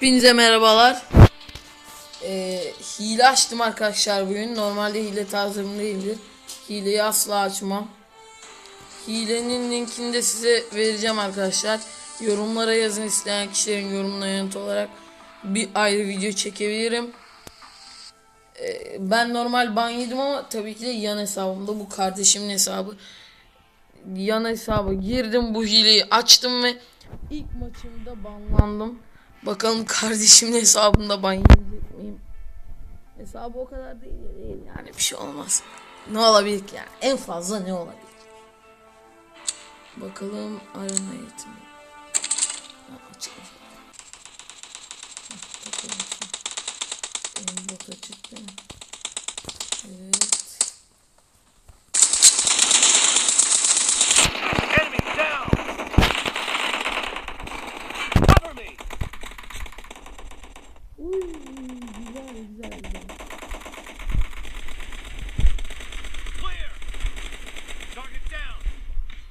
Hepinize merhabalar. Ee, hile açtım arkadaşlar bugün. Normalde hile tarzım değildir. Hileyi asla açmam. Hilenin linkini de size vereceğim arkadaşlar. Yorumlara yazın isteyen kişilerin yorumuna yanıt olarak bir ayrı video çekebilirim. Ee, ben normal ban yedim ama tabii ki de yan hesabımda bu kardeşimin hesabı. Yan hesaba girdim bu hileyi açtım ve ilk maçımda banlandım. Bakalım kardeşimin hesabında ban yiyecek miyim? Hesabı o kadar değil, değil yani bir şey olmaz. Ne olabilir ki yani? En fazla ne olabilir? Bakalım takılmışım. Benim bot açık mi?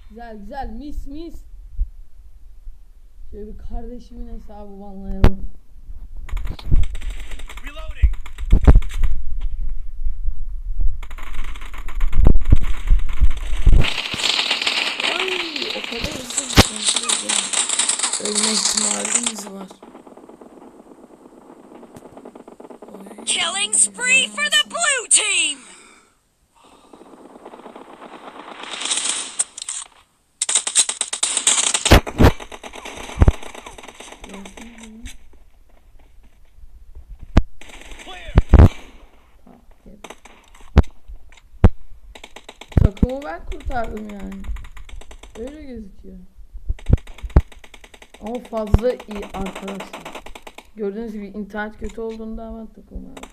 Güzel güzel mis mis. Şöyle bir kardeşimin hesabı banlayalım. Ölme ihtimalimiz var. Killing spree for the blue team! Takımı ben kurtardım yani. Öyle gözüküyor. Ama fazla iyi arkadaşlar. Gördüğünüz gibi internet kötü olduğunda hemen takımı aldım.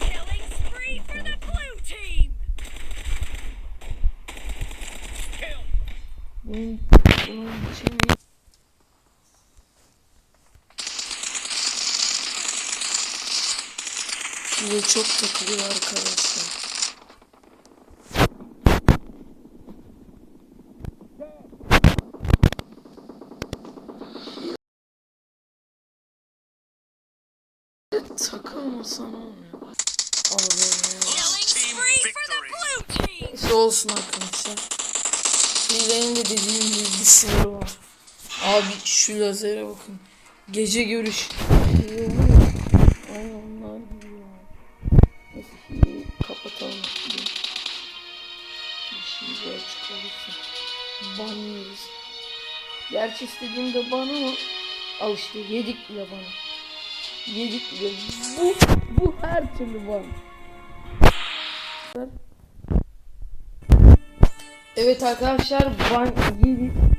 Killing spree for the blue team! Kill! Bunun, bunun için Size çok takılıyor arkadaşlar. Takılmasan olmuyor. Team! Neyse olsun arkadaşlar. Hilenin de dediğim gibi bir sınırı var. Abi şu lazere bakın. Gece görüş. Kapatalım. Bir şey açık olursa. Ban yeriz. Gerçi istediğimde ban ama al işte yedik bile bana. Yedik bile. Bu, bu her türlü ban. Evet arkadaşlar yedik.